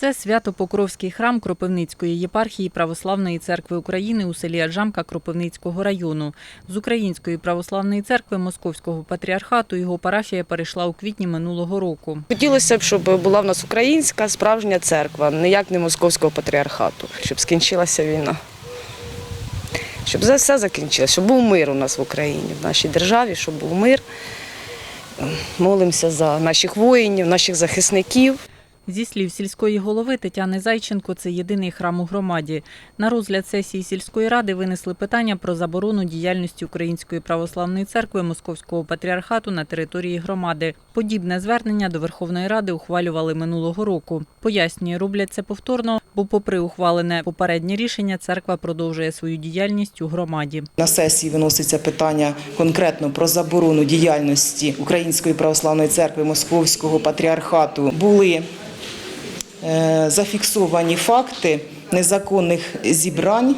Це Свято-Покровський храм Кропивницької єпархії Православної церкви України у селі Аджамка Кропивницького району. З Української православної церкви Московського патріархату його парафія перейшла у квітні минулого року. Хотілося б, щоб була в нас українська справжня церква, ніяк не московського патріархату, щоб скінчилася війна. Щоб за все закінчилося, щоб був мир у нас в Україні, в нашій державі, щоб був мир. Молимося за наших воїнів, наших захисників. Зі слів сільської голови Тетяни Зайченко, це єдиний храм у громаді. На розгляд сесії сільської ради винесли питання про заборону діяльності Української православної церкви Московського патріархату на території громади. Подібне звернення до Верховної Ради ухвалювали минулого року. Пояснює, роблять це повторно, бо, попри ухвалене попереднє рішення, церква продовжує свою діяльність у громаді. На сесії виноситься питання конкретно про заборону діяльності Української православної церкви Московського патріархату. Були зафіксовані факти незаконних зібрань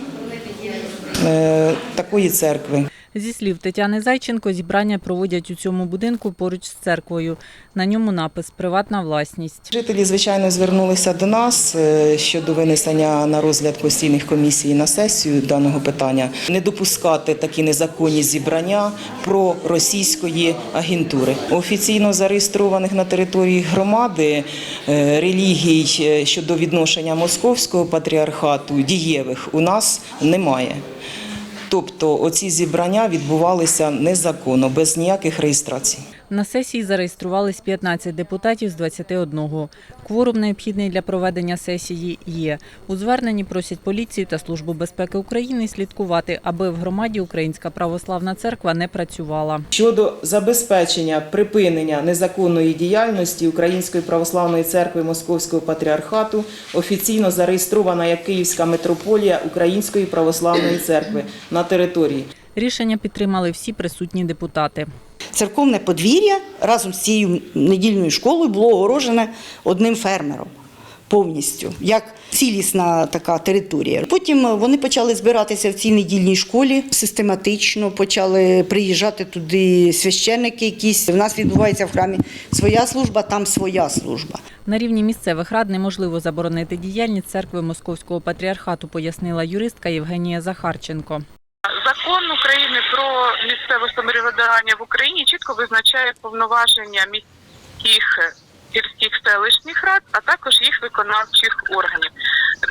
е, такої церкви. Зі слів Тетяни Зайченко, зібрання проводять у цьому будинку поруч з церквою. На ньому напис Приватна власність. Жителі, звичайно, звернулися до нас е, щодо винесення на розгляд постійних комісій на сесію даного питання, не допускати такі незаконні зібрання про російської агентури. Офіційно зареєстрованих на території громади е, релігій е, щодо відношення московського патріархату дієвих у нас немає. Тобто оці зібрання відбувалися незаконно, без ніяких реєстрацій. На сесії зареєструвались 15 депутатів з 21. Кворум необхідний для проведення сесії є. У зверненні просять поліцію та Службу безпеки України слідкувати, аби в громаді Українська православна церква не працювала. Щодо забезпечення припинення незаконної діяльності Української православної церкви Московського патріархату офіційно зареєстрована як Київська митрополія Української православної церкви на території. Рішення підтримали всі присутні депутати. Церковне подвір'я разом з цією недільною школою було огорожене одним фермером повністю, як цілісна така територія. Потім вони почали збиратися в цій недільній школі систематично, почали приїжджати туди священники якісь. У нас відбувається в храмі своя служба, там своя служба. На рівні місцевих рад неможливо заборонити діяльність церкви Московського патріархату, пояснила юристка Євгенія Захарченко. Закон України про місцеве самоврядування в Україні чітко визначає повноваження міських сільських селищних рад, а також їх виконавчих органів.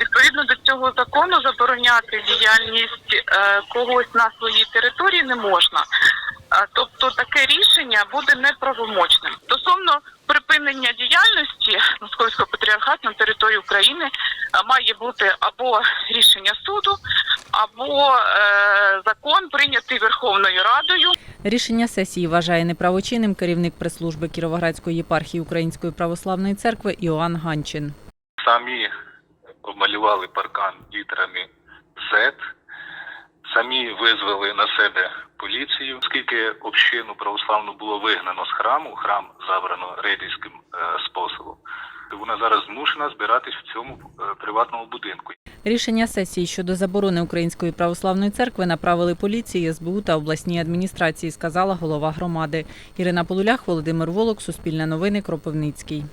Відповідно до цього закону забороняти діяльність е, когось на своїй території не можна. Тобто таке рішення буде неправомочним. Стосовно припинення діяльності Московського патріархату на території України має бути або рішення суду, або е, закон прийнятий Верховною Радою. Рішення сесії вважає неправочинним керівник прес-служби Кіровоградської єпархії Української православної церкви Іоанн Ганчин. самі обмалювали паркан літерами Z, самі визвали на себе поліцію, оскільки общину православну було вигнано з храму, храм забрано рейдерським е, способом. то Вона зараз змушена збиратись в цьому е, приватному будинку. Рішення сесії щодо заборони Української православної церкви направили поліції, СБУ та обласній адміністрації, сказала голова громади. Ірина Полулях, Володимир Волок, Суспільне новини, Кропивницький.